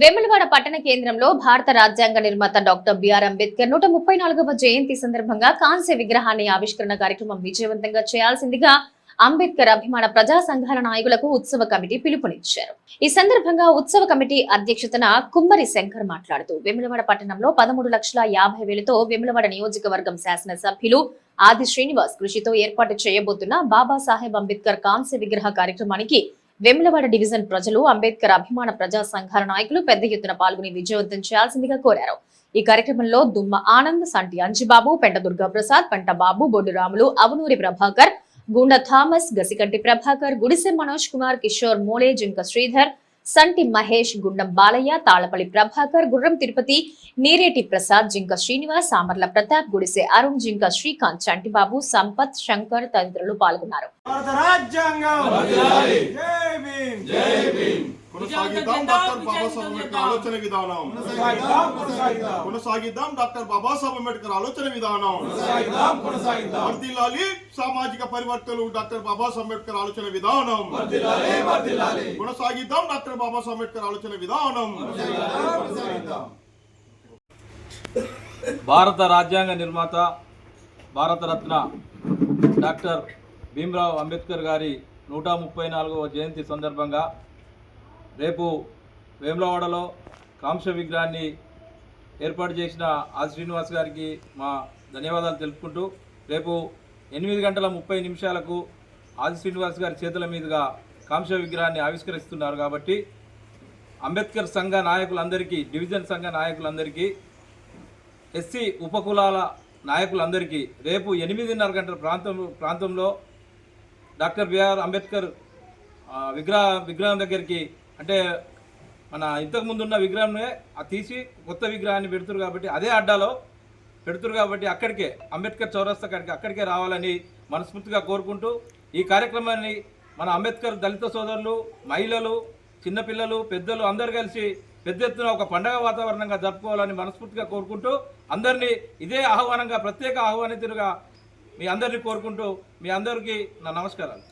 వేములవాడ పట్టణ కేంద్రంలో భారత రాజ్యాంగ నిర్మాత డాక్టర్ బిఆర్ అంబేద్కర్ నూట ముప్పై నాలుగవ జయంతి సందర్భంగా కాంస్య విగ్రహాన్ని ఆవిష్కరణ కార్యక్రమం విజయవంతంగా చేయాల్సిందిగా అంబేద్కర్ అభిమాన ప్రజా సంఘాల నాయకులకు ఉత్సవ కమిటీ పిలుపునిచ్చారు. ఈ సందర్భంగా ఉత్సవ కమిటీ అధ్యక్షతన కుమ్మరి శంకర్ మాట్లాడుతూ వేములవాడ పట్టణంలో పదమూడు లక్షల యాభై వేలతో వేములవాడ నియోజకవర్గం శాసన సభ్యులు ఆది శ్రీనివాస్ కృషితో ఏర్పాటు చేయబోతున్న బాబాసాహెబ్ అంబేద్కర్ కాంస్య విగ్రహ కార్యక్రమానికి వెమ్లవాడ డివిజన్ ప్రజలు అంబేద్కర్ అభిమాన ప్రజా సంఘాల నాయకులు పెద్ద ఎత్తున పాల్గొని విజయవంతం చేయాల్సిందిగా కోరారు. ఈ కార్యక్రమంలో దుమ్మ ఆనంద్ సంటి అంజిబాబు పెంట దుర్గా ప్రసాద్ పెంట బాబు బొడ్డు రాములు అవనూరి ప్రభాకర్ గుండ థామస్ గసికంటి ప్రభాకర్ గుడిసె మనోజ్ కుమార్ కిషోర్ మోలే జింక శ్రీధర్ సంటి మహేష్ గుండం బాలయ్య తాళపల్లి ప్రభాకర్ గుర్రం తిరుపతి నీరేటి ప్రసాద్ జింక శ్రీనివాస్ సామర్ల ప్రతాప్ గుడిసె అరుణ్ జింక శ్రీకాంత్ చంటిబాబు సంపత్ శంకర్ తదితరులు పాల్గొన్నారు. కొనసాగిద్దాం డాక్టర్ బాబాసాహెబ్ అంబేద్కర్ ఆలోచన విధానం. కొనసాగిద్దాం డాక్టర్ బాబాసాహెబ్ అంబేద్కర్ ఆలోచన విధానం. వర్ధిల్లాలి సామాజిక పరివర్తనలు డాక్టర్ బాబాసాహెబ్ అంబేద్కర్ ఆలోచన విధానం. కొనసాగిద్దాం డాక్టర్ బాబాసాహెబ్ అంబేద్కర్ ఆలోచన విధానం. భారత రాజ్యాంగ నిర్మాత భారతరత్న డాక్టర్ భీమ్రావ్ అంబేద్కర్ గారి నూట ముప్పై నాలుగవ జయంతి సందర్భంగా రేపు వేములవాడలో కాంస విగ్రహాన్ని ఏర్పాటు చేసిన ఆది శ్రీనివాస్ గారికి మా ధన్యవాదాలు తెలుపుకుంటూ రేపు ఎనిమిది గంటల ముప్పై నిమిషాలకు ఆది శ్రీనివాస్ గారి చేతుల మీదుగా కాంస విగ్రహాన్ని ఆవిష్కరిస్తున్నారు కాబట్టి అంబేద్కర్ సంఘ నాయకులందరికీ డివిజన్ సంఘ నాయకులందరికీ ఎస్సీ ఉపకులాల నాయకులందరికీ రేపు ఎనిమిదిన్నర గంటల ప్రాంతం ప్రాంతంలో డాక్టర్ బిఆర్ అంబేద్కర్ విగ్రహ విగ్రహం దగ్గరికి అంటే మన ఇంతకుముందు ఉన్న విగ్రహమే ఆ తీసి కొత్త విగ్రహాన్ని పెడుతురు కాబట్టి అదే అడ్డాలో పెడుతురు కాబట్టి అక్కడికే అంబేద్కర్ చౌరస్తా కాడికి అక్కడికే రావాలని మనస్ఫూర్తిగా కోరుకుంటూ ఈ కార్యక్రమాన్ని మన అంబేద్కర్ దళిత సోదరులు మహిళలు చిన్నపిల్లలు పెద్దలు అందరు కలిసి పెద్ద ఎత్తున ఒక పండగ వాతావరణంగా జరుపుకోవాలని మనస్ఫూర్తిగా కోరుకుంటూ అందరినీ ఇదే ఆహ్వానంగా ప్రత్యేక ఆహ్వానితులుగా మీ అందరినీ కోరుకుంటూ మీ అందరికీ నా నమస్కారాలు.